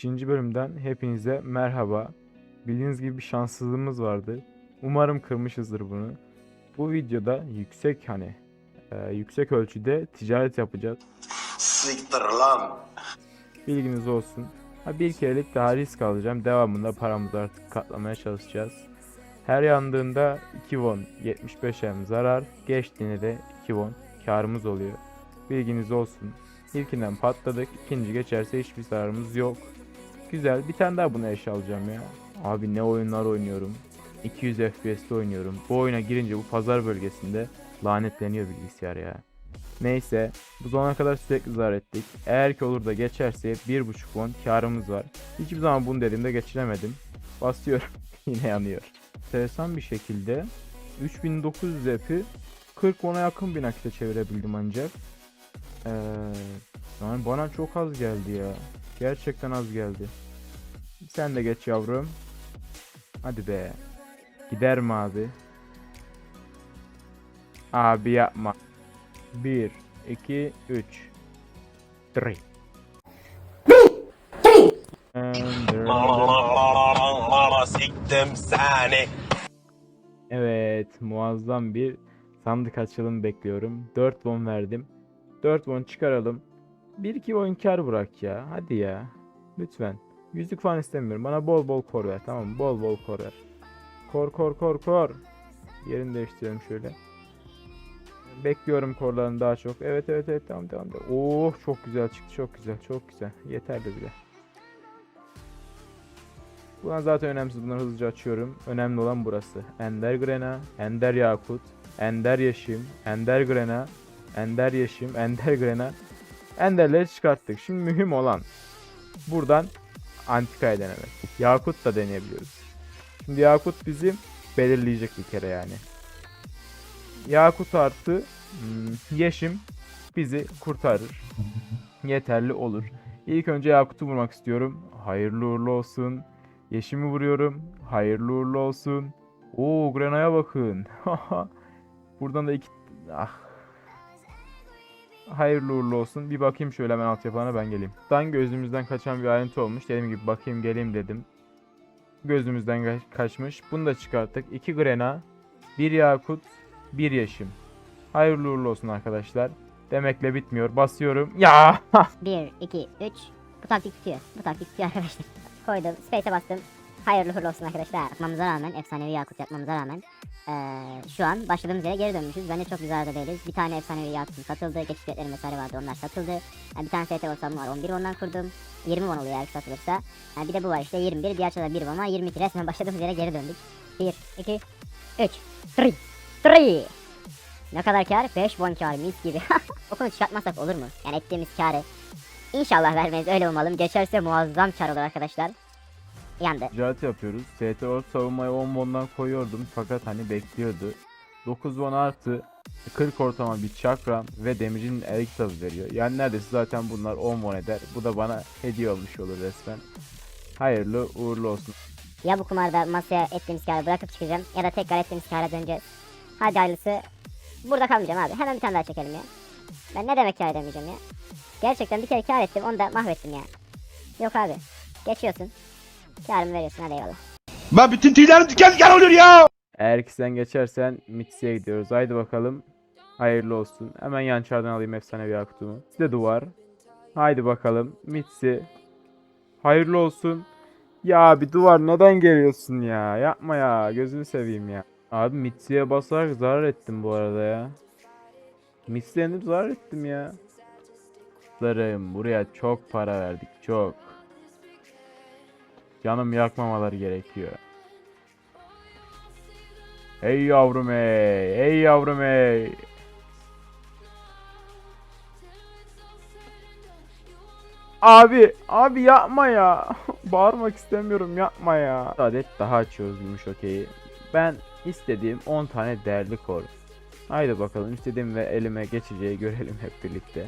İkinci bölümden hepinize merhaba. Bildiğiniz gibi bir şanssızlığımız vardı. Umarım kırmışızdır bunu. Bu videoda yüksek hani e, yüksek ölçüde ticaret yapacağız. Siktir lan. Bilginiz olsun. Ha, bir kerelik daha risk alacağım. Devamında paramızı artık katlamaya çalışacağız. Her yandığında 2 won 75 em zarar. Geçtiğinde de 2 won karımız oluyor. Bilginiz olsun. İlkinden patladık. İkinci geçerse hiçbir zararımız yok. Güzel. Bir tane daha buna eş alacağım ya. Abi ne oyunlar oynuyorum. 200 FPS'te oynuyorum. Bu oyuna girince bu pazar bölgesinde lanetleniyor bilgisayar ya. Neyse bu zamana kadar sürekli zarar ettik. Eğer ki olur da geçerse 1.5 won karımız var. Hiçbir zaman bunu dediğimde geçiremedim. Basıyorum yine yanıyor. Enteresan bir şekilde 3900 epi 40 won'a yakın bir nakite çevirebildim ancak. Ee, yani bana çok az geldi ya. Gerçekten az geldi. Sen de geç yavrum. Hadi be. Gider mi abi? Abi yapma. 1, 2, 3. 3. Siktim seni. Evet, muazzam bir sandık açılım bekliyorum. 4 won verdim. 4 won çıkaralım. 1-2 won kar bırak ya. Hadi ya. Lütfen. Yüzük falan istemiyorum. Bana bol bol kor ver. Tamam mı? Bol bol kor ver. Kor kor kor kor. Yerini değiştiriyorum şöyle. Bekliyorum korlarını daha çok. Evet evet evet tamam tamam. Oh çok güzel çıktı. Çok güzel. Çok güzel. Yeterli bile. Bunlar zaten önemsiz. Bunları hızlıca açıyorum. Önemli olan burası. Ender Grena, Ender Yakut, Ender Yeşim, Ender Grena, Ender Yeşim, Ender Grena. Enderleri çıkarttık. Şimdi mühim olan buradan antikaya denemek. Yakut da deneyebiliyoruz. Şimdi Yakut bizi belirleyecek bir kere yani. Yakut artı hmm, Yeşim bizi kurtarır. Yeterli olur. İlk önce Yakut'u vurmak istiyorum. Hayırlı uğurlu olsun. Yeşimi vuruyorum. Hayırlı uğurlu olsun. Oo Grena'ya bakın. Buradan da iki... Ah. Hayırlı uğurlu olsun. Bir bakayım şöyle hemen altyapılarına ben geleyim. Dan gözümüzden kaçan bir ayrıntı olmuş. Dediğim gibi bakayım geleyim dedim. Gözümüzden ka- kaçmış. Bunu da çıkarttık. 2 Grena, 1 Yakut, 1 Yeşim. Hayırlı uğurlu olsun arkadaşlar. Demekle bitmiyor. Basıyorum. Ya! 1, 2, 3. Bu taktik tutuyor. Bu taktik tutuyor arkadaşlar. Koydum. Space'e bastım. Hayırlı uğurlu olsun arkadaşlar. Yapmamıza rağmen, efsanevi yakut yapmamıza rağmen eee, şu an başladığımız yere geri dönmüşüz. Bence çok güzel de değiliz. Bir tane efsanevi yakutum satıldı. Geçiş biletlerim vesaire vardı. Onlar satıldı. Yani bir tane FT ortamı var. 11 ondan kurdum. 20 won oluyor eğer satılırsa. Yani bir de bu var işte 21. Diğer çada 1 won var. 22. Resmen başladığımız yere geri döndük. 1, 2, 3, 3, 3. Ne kadar kar? 5 won kar mis gibi. Okunu çıkartmasak olur mu? Yani ettiğimiz karı İnşallah vermeyiz öyle umalım. Geçerse muazzam kar olur arkadaşlar. Yandı. Ticaret yapıyoruz. ST Orta savunmayı 10 won'dan koyuyordum fakat hani bekliyordu. 9 won artı 40 ortama bir çakram ve demircinin el kitabı veriyor. Yani neredeyse zaten bunlar 10 won eder. Bu da bana hediye olmuş olur resmen. Hayırlı uğurlu olsun. Ya bu kumarda masaya ettiğimiz karı bırakıp çıkacağım ya da tekrar ettiğimiz kara döneceğiz. Hadi hayırlısı. Burada kalmayacağım abi. Hemen bir tane daha çekelim ya. Ben ne demek kar edemeyeceğim ya. Gerçekten bir kere kar ettim onu da mahvettim ya. Yok abi. Geçiyorsun. Karımı veriyorsun hadi eyvallah. Ben bütün tüylerim diken diken oluyor ya. Eğer ki sen geçersen Mitsi'ye gidiyoruz. Haydi bakalım. Hayırlı olsun. Hemen yan çardan alayım efsanevi yakutumu. Size duvar. Haydi bakalım. Mitsi. Hayırlı olsun. Ya bir duvar neden geliyorsun ya? Yapma ya. Gözünü seveyim ya. Abi Mitsi'ye basarak zarar ettim bu arada ya. Mitsi'ye zarar ettim ya. Zarım buraya çok para verdik. Çok. Canım yakmamaları gerekiyor. Hey yavrum hey. Hey yavrum hey. Abi, abi yapma ya. Bağırmak istemiyorum yapma ya. Adet daha açıyoruz gümüş okeyi. Ben istediğim 10 tane değerli kor. Haydi bakalım istediğim ve elime geçeceği görelim hep birlikte.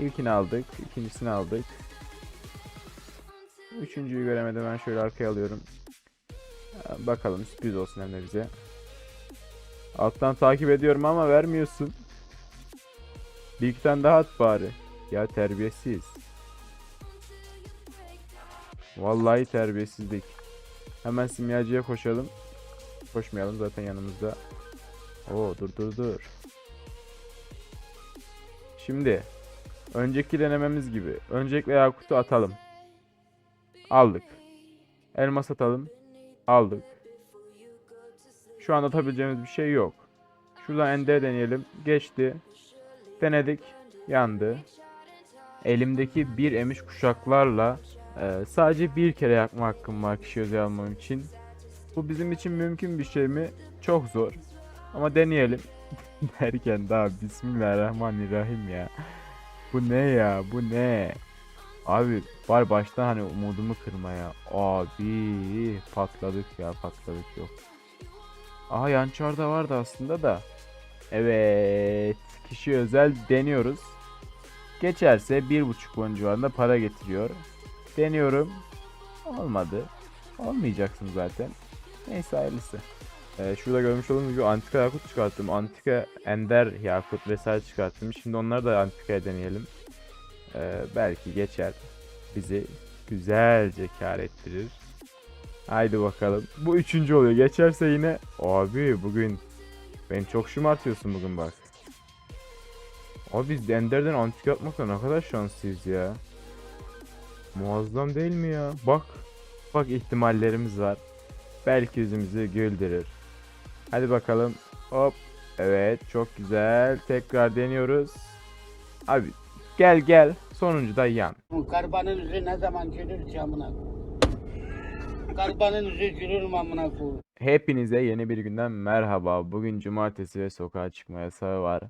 İlkini aldık, ikincisini aldık. Üçüncüyü göremedim ben şöyle arkaya alıyorum. Bakalım sürpriz olsun hem de bize. Alttan takip ediyorum ama vermiyorsun. Bir iki tane daha at bari. Ya terbiyesiz. Vallahi terbiyesizlik. Hemen simyacıya koşalım. Koşmayalım zaten yanımızda. Oo dur dur dur. Şimdi önceki denememiz gibi öncelikle Yakut'u atalım. Aldık. Elmas atalım. Aldık. Şu an atabileceğimiz bir şey yok. Şuradan ender deneyelim. Geçti. Denedik. Yandı. Elimdeki bir emiş kuşaklarla e, sadece bir kere yakma hakkım var kişi özel almam için. Bu bizim için mümkün bir şey mi? Çok zor. Ama deneyelim. Derken daha Bismillahirrahmanirrahim ya. Bu ne ya? Bu ne? Abi var baştan hani umudumu kırma ya. Abi patladık ya patladık yok. Aha yançarda vardı aslında da. Evet. Kişi özel deniyoruz. Geçerse bir buçuk won civarında para getiriyor. Deniyorum. Olmadı. Olmayacaksın zaten. Neyse hayırlısı. Ee, şurada görmüş olduğunuz gibi antika yakut çıkarttım. Antika ender yakut vesaire çıkarttım. Şimdi onları da antikaya deneyelim. Ee, belki geçer. Bizi güzelce kar ettirir. Haydi bakalım. Bu üçüncü oluyor. Geçerse yine. Abi bugün beni çok şımartıyorsun bugün bak. Abi biz Ender'den antik yapmakta ne kadar şanslıyız ya. Muazzam değil mi ya? Bak. Bak ihtimallerimiz var. Belki yüzümüzü güldürür. Hadi bakalım. Hop. Evet çok güzel. Tekrar deniyoruz. Abi gel gel. Sonuncu da yan. Garibanın yüzü ne zaman gülür ki amına koyayım? Garibanın yüzü gülür mü amına koyayım? Hepinize yeni bir günden merhaba. Bugün cumartesi ve sokağa çıkma yasağı var.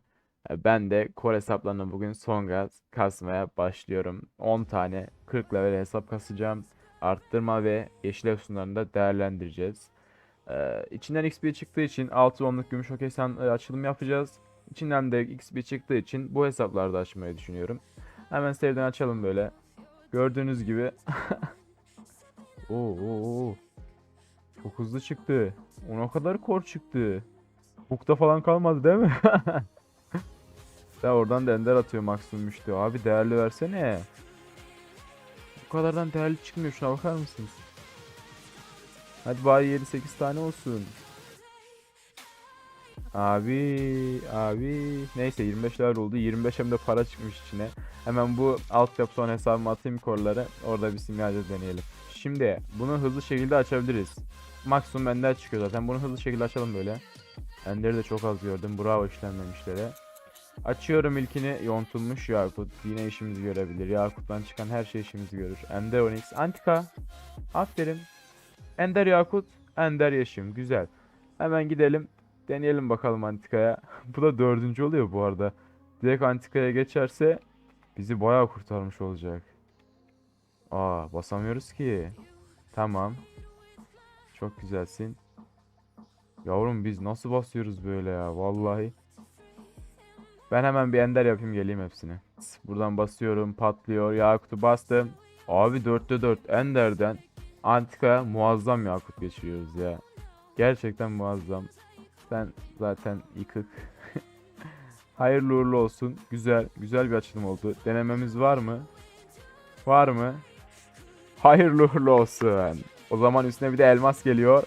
E, Ben de core hesaplarına bugün son gaz kasmaya başlıyorum. 10 tane 40 level hesap kasacağım. Arttırma ve yeşil efsunlarını da değerlendireceğiz. Ee, içinden XP çıktığı için 6 onluk gümüş okeysen açılım yapacağız. İçinden de XP çıktığı için bu hesaplarda açmayı düşünüyorum. Hemen seriden açalım böyle. Gördüğünüz gibi. Oo, oo, oo. Çok hızlı çıktı. Ona kadar kor çıktı. Bukta falan kalmadı değil mi? ya oradan da ender atıyor maksimum müşteri. Abi değerli versene. Bu kadardan değerli çıkmıyor. Şuna bakar mısınız? Hadi bari 7-8 tane olsun. Abi, abi. Neyse 25'ler oldu. 25 hem de para çıkmış içine. Hemen bu alt yap son hesabıma atayım korları. Orada bir simyacı deneyelim. Şimdi bunu hızlı şekilde açabiliriz. Maksimum ender çıkıyor zaten. Bunu hızlı şekilde açalım böyle. Ender'i de çok az gördüm. Bravo işlenmemişlere. Açıyorum ilkini. Yontulmuş Yakut. Yine işimizi görebilir. Yakut'tan çıkan her şey işimizi görür. Ender Onyx. Antika. Aferin. Ender Yakut. Ender Yeşim. Güzel. Hemen gidelim. Deneyelim bakalım Antika'ya. bu da dördüncü oluyor bu arada. Direkt Antika'ya geçerse bizi bayağı kurtarmış olacak. Aa basamıyoruz ki. Tamam. Çok güzelsin. Yavrum biz nasıl basıyoruz böyle ya vallahi. Ben hemen bir ender yapayım geleyim hepsini. Buradan basıyorum patlıyor. Yakut'u bastım. Abi 4'te 4 enderden Antika'ya muazzam Yakut geçiriyoruz ya. Gerçekten muazzam. Sen zaten yıkık. Hayırlı uğurlu olsun. Güzel, güzel bir açılım oldu. Denememiz var mı? Var mı? Hayırlı uğurlu olsun. O zaman üstüne bir de elmas geliyor.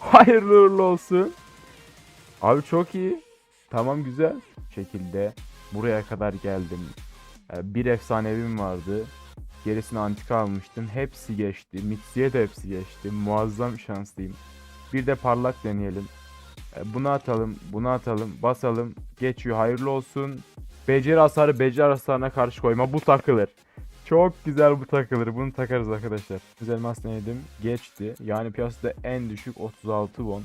Hayırlı uğurlu olsun. Abi çok iyi. Tamam güzel. Şekilde buraya kadar geldim. Ee, Bir efsanevim vardı. Gerisini antika almıştım. Hepsi geçti. Mixi'ye de hepsi geçti. Muazzam şanslıyım. Bir de parlak deneyelim. Ee, Bunu atalım, bunu atalım, basalım. Geçiyor, hayırlı olsun. Beceri hasarı beceri hasarına karşı koyma. Bu takılır. Çok güzel bu takılır. Bunu takarız arkadaşlar. Güzel mas. Geçti. Yani piyasada en düşük 36 won.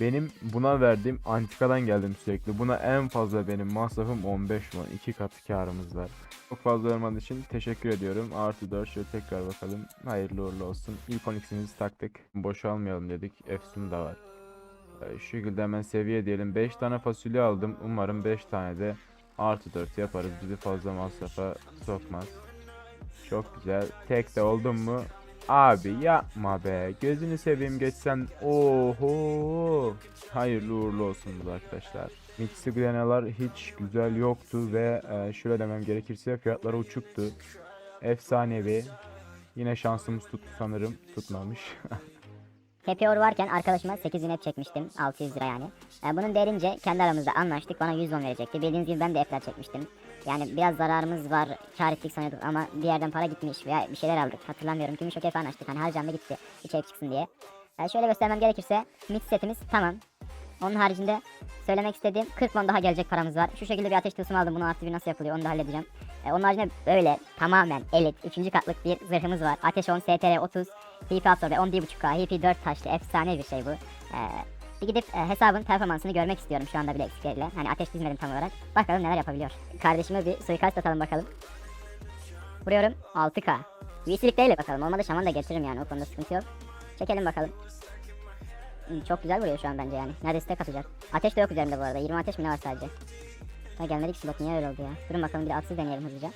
Benim buna verdiğim antikadan geldim sürekli. Buna en fazla benim masrafım 15 won. 2 katı karımız var. Çok fazla olmadığı için teşekkür ediyorum. Artı 4 şöyle tekrar bakalım. Hayırlı uğurlu olsun. İlk 12'sinizi taktık. Boşalmayalım dedik. Efsun da var. Ee, Şu şekilde hemen seviye diyelim. 5 tane fasulye aldım. Umarım 5 tane de artı 4 yaparız. Bizi fazla masrafa sokmaz. Çok güzel. Tek de oldum mu? Abi yapma be. Gözünü seveyim geçsen. Oho. Hayırlı uğurlu olsun arkadaşlar. Mixigenalar hiç güzel yoktu ve e, şöyle demem gerekirse fiyatları uçuktu. Efsanevi. Yine şansımız tuttu sanırım. Tutmamış. Happy Hour varken arkadaşıma 8 win hep çekmiştim. 600 lira yani. E, bunun değerince kendi aramızda anlaştık. Bana 100 won verecekti. Bildiğiniz gibi ben de Efler çekmiştim. Yani biraz zararımız var. Kar ettik sanıyorduk ama bir yerden para gitmiş veya bir şeyler aldık. Hatırlamıyorum. Gümüş okey falan açtık. Hani harcamda gitti. Şey çıksın diye. E, şöyle göstermem gerekirse mid setimiz tamam. Onun haricinde söylemek istediğim 40 won daha gelecek paramız var. Şu şekilde bir ateş tılsımı aldım. Bunu artı bir nasıl yapılıyor onu da halledeceğim. E, onun haricinde böyle tamamen elit 3. katlık bir zırhımız var. Ateş 10, STR 30, HP absorbe 10.5K, HP 4 taşlı efsane bir şey bu. E, bir gidip e, hesabın performansını görmek istiyorum şu anda bile eksikleriyle. Hani ateş dizmedim tam olarak. Bakalım neler yapabiliyor. Kardeşime bir suikast atalım bakalım. Vuruyorum 6K. VC'lik değil bakalım. Olmadı şaman da getiririm yani o konuda sıkıntı yok. Çekelim bakalım. Hmm, Çok güzel vuruyor şu an bence yani. Neredeyse tek atacak. Ateş de yok üzerimde bu arada. 20 ateş mi ne var sadece. Ha gelmedik slot niye öyle oldu ya. Durun bakalım bir de atsız deneyelim hızlıca.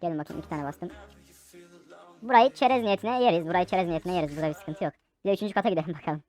Gelin bakayım iki tane bastım. Burayı çerez niyetine yeriz. Burayı çerez niyetine yeriz. Burada bir sıkıntı yok. Bir de üçüncü kata gidelim bakalım.